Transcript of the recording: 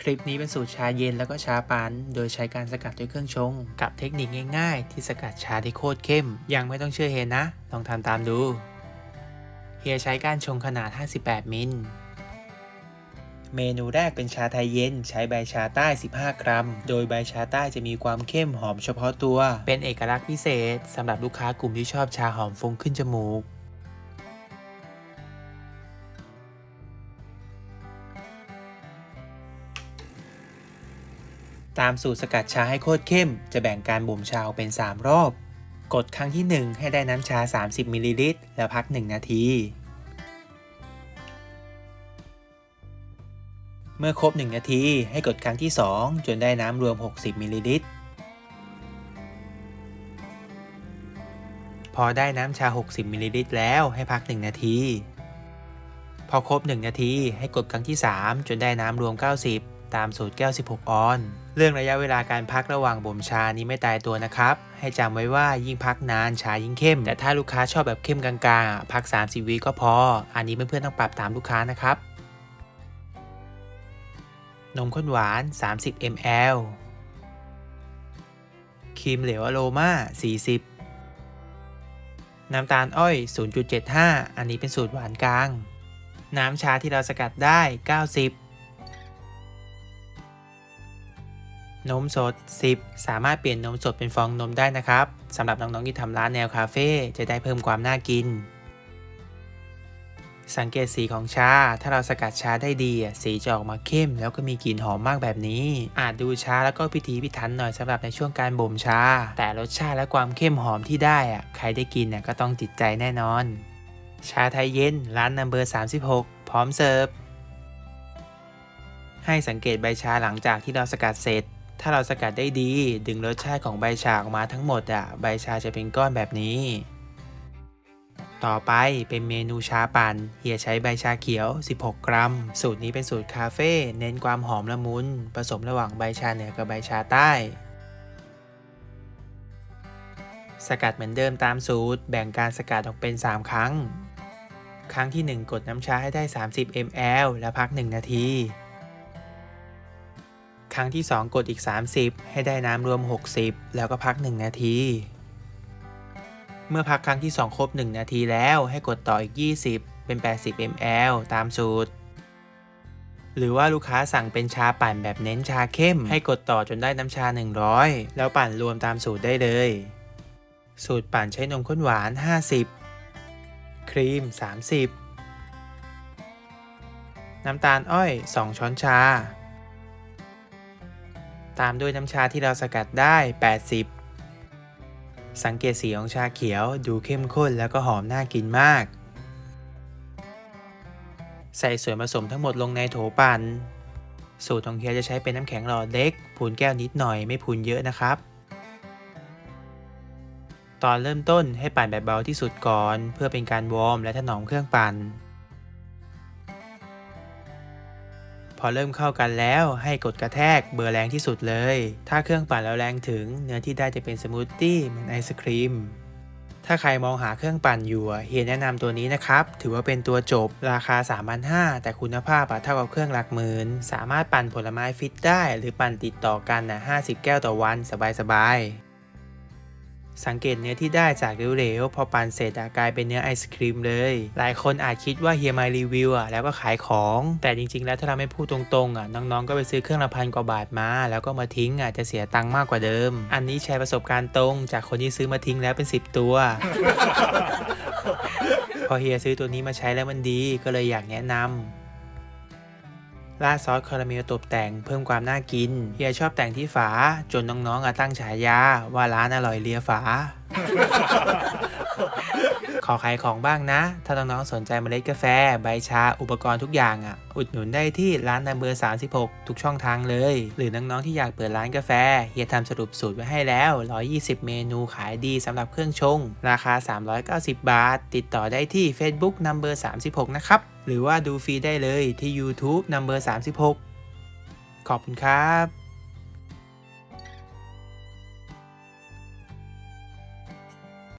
คลิปนี้เป็นสูตรชาเย็นแล้วก็ชาปันโดยใช้การสกัดด้วยเครื่องชง กับเทคนิคง่ายๆ ที่สกัดชาได้โคตรเข้ม ยังไม่ต้องเชื่อเฮยนะ ลองทำตามดู เฮียใช้การชงขนาด 58 มิล เมนูแรกเป็นชาไทยเย็น ใช้ใบชาใต้ 15 กรัม โดยใบชาใต้จะมีความเข้มหอมเฉพาะตัว เป็นเอกลักษณ์พิเศษสำหรับลูกค้ากลุ่มที่ชอบชาหอมฟุ้งขึ้นจมูก ตามสูตรสกัดชาให้โคตรเข้ม จะแบ่งการบ่มชาออกเป็น 3 รอบ กดครั้งที่ 1 ให้ได้น้ำชา 30มิลลิลิตรแล้วพัก 1 นาที เมื่อครบ 1 นาทีให้กดครั้งที่ 2 จนได้น้ำรวม 60มิลลิลิตรพอได้น้ำชา 60มิลลิลิตรแล้วให้พัก 1 นาที พอครบ 1 นาทีให้กดครั้งที่ 3 จนได้น้ำรวม 90 ตามสูตรแก้ว 16 ออน เรื่องระยะเวลาการพักระหว่างบ่มชานี้ไม่ตายตัวนะครับ ให้จำไว้ว่ายิ่งพักนานชายิ่งเข้ม แต่ถ้าลูกค้าชอบแบบเข้มกลางๆอะพัก 30วิก็พอ อันนี้เพื่อนๆต้องปรับตามลูกค้านะครับ นมข้นหวาน 30 ml ครีมเหลวอโรมา40น้ำตาลอ้อย 0.75 อันนี้เป็นสูตรหวานกลาง น้ำชาที่เราสกัดได้ 90 นมสด 10 สามารถเปลี่ยนนมสดเป็นฟองนมได้นะครับสำหรับน้องๆที่ทำร้านแนวคาเฟ่จะได้เพิ่มความน่ากิน สังเกตสีของชา ถ้าเราสกัดชาได้ดีสีจะออกมาเข้ม แล้วก็มีกลิ่นหอมมากแบบนี้ อาจดูช้าแล้วก็พิถีพิถันหน่อยสำหรับในช่วงการบ่มชา แต่รสชาติและความเข้มหอมที่ได้อะใครได้กินน่ะก็ต้องติดใจแน่นอน ชาไทยเย็นร้านนัมเบอร์36 พร้อมเสิร์ฟให้สังเกตใบชาหลังจากที่เราสกัดเสร็จ ถ้าเราสกัดได้ดี ดึงรสชาติของใบชาออกมาทั้งหมดอะใบชาจะเป็นก้อนแบบนี้ ต่อไปเป็นเมนูชาปั่นเฮียใช้ใบชาเขียว 16 กรัม สูตรนี้เป็นสูตรคาเฟ่เน้นความหอมละมุน ผสมระหว่างใบชาเหนือกับใบชาใต้ สกัดเหมือนเดิมตามสูตร แบ่งการสกัดออกเป็น 3 ครั้ง ครั้งที่ 1 กดน้ำชาให้ได้ 30 ml แล้วพัก 1 นาที ครั้งที่ 2 กดอีก 30 ให้ได้น้ำรวม 60 แล้วก็พัก 1 นาที เมื่อพักครั้งที่ 2 ครบ 1 นาทีแล้วให้กดต่ออีก 20 เป็น 80 ml ตามสูตร หรือว่าลูกค้าสั่งเป็นชาปั่นแบบเน้นชาเข้ม ให้กดต่อจนได้น้ำชา 100 แล้วปั่นรวมตามสูตรได้เลย สูตรปั่นใช้นมข้นหวาน 50 ครีม 30 น้ำตาลอ้อย 2 ช้อนชา ตามด้วยน้ำชาที่เราสกัดได้ 80 สังเกตสีของชาเขียวดูเข้มข้นแล้วก็หอมน่ากินมาก ใส่ส่วนผสมทั้งหมดลงในโถปั่น สูตรของเฮียจะใช้เป็นน้ำแข็งหลอดเล็กพูนแก้วนิดหน่อยไม่พูนเยอะนะครับ ตอนเริ่มต้นให้ปั่นแบบเบาที่สุดก่อน เพื่อเป็นการวอร์มและถนอมเครื่องปั่น อเริ่มเข้ากันแล้วให้กดกระแทกเบอร์แรงที่สุดเลย ถ้าเครื่องปั่นแล้วแรงถึง เนื้อที่ได้จะเป็นสมูทตี้เหมือนไอศครีมถ้าใครมองหาเครื่องปั่นอยู่เฮียแนะนำตัวนี้นะครับ ถือว่าเป็นตัวจบราคา 3,500 แต่คุณภาพอะเท่ากับเครื่องหลักหมื่น สามารถปั่นผลไม้ฟิตได้ หรือปั่นติดต่อกันนะ50 แก้วต่อวันสบายๆ สังเกตเนื้อที่ได้จากเหลวๆ พอปั่นเสร็จอะกลายเป็นเนื้อไอศครีมเลย หลายคนอาจคิดว่าเฮียมารีวิวอะแล้วก็ขายของ แต่จริงๆ แล้วถ้าเราไม่พูดตรงๆอะน้องๆ ก็ไปซื้อเครื่องละพันกว่าบาทมา แล้วก็มาทิ้งอะจะเสียตังค์มากกว่าเดิม อันนี้แชร์ประสบการณ์ตรง จากคนที่ซื้อมาทิ้งแล้วเป็น 10 ตัวพอเฮียซื้อตัวนี้มาใช้แล้วมันดีก็เลยอยากแนะนำ ราดซอสคาราเมลตกแต่งเพิ่มความน่ากินเฮียชอบแต่งที่ฝาจนน้องๆอะตั้งฉายาว่าร้านอร่อยเลียฝา ขอขายของบ้างนะ ถ้าน้องๆสนใจเมล็ดกาแฟ ใบชา อุปกรณ์ทุกอย่างอะ อุดหนุนได้ที่ร้านนัมเบอร์ 36 ทุกช่องทางเลย หรือน้องๆที่อยากเปิดร้านกาแฟ เฮียทำสรุปสูตรไว้ให้แล้ว 120 เมนูขายดีสำหรับเครื่องชง ราคา 390 บาท ติดต่อได้ที่ Facebook Number 36 นะครับ หรือว่าดูฟรีได้เลยที่ YouTube Number 36 ขอบคุณครับ